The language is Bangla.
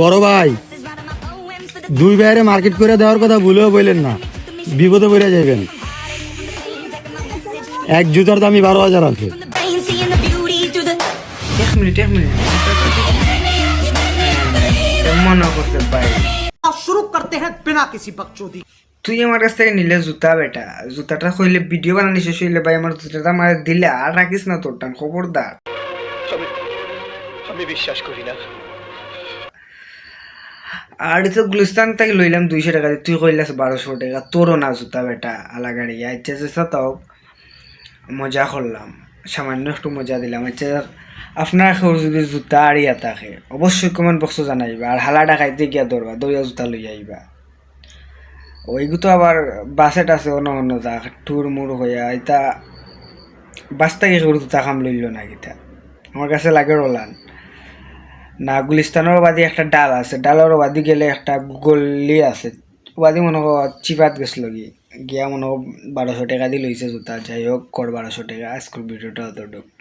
বড় ভাই দুই বাইরে মার্কেট করে দেওয়ার কথা ভুলেও বললেন না। বিপদে পড়ে যাবেন। এক জুতার দামই বারো হাজার আছে। শুরু করতে হ্যাঁ বিনা তুই আমার কাছ থেকে নিলে জুতা বেটা। জুতাটা হইলে ভিডিও বানানি শেষ হইলে ভাই আমার জুতাটা আমার দিলে আর রাখিস না তোর টান খবরদার। আমি বিশ্বাস করি না। আর তো গুলিস্তান থেকে লইলাম দুইশো টাকা তুই কইলাস বারোশো টাকা। তোরও না জুতা বেটা আলাগাড়ি আচ্ছা চেষ্টা তাও মজা করলাম। সামান্য একটু মজা দিলাম। আচ্ছা আপনার কেউ যদি জুতা আড়িয়া থাকে, অবশ্যই কমেন্ট বক্সে জানাইবা। আর হালা ডাকাইতে গিয়া ধরবা, দইয়া জুতা লই আইবা। ওইগু তো আবার বাসেট আছে অন্য অন্য যাক টুর মুর হইয়া এটা বাস থেকে জুতা খাম লইল না গীতা। আমার কাছে লাগে রোলান। না গুলিস্তানের বাদি একটা ডাল আছে। ডালের বাদি গেলে একটা গলি আছে। বাদি মনে হয় চিপাত গেছিল কি গিয়া মনে হয় বারোশো টাকা দিয়ে লইছে জুতা। যাই হোক, কর বারোশো টাকা। আজকের ভিডিওটা অতটুকু।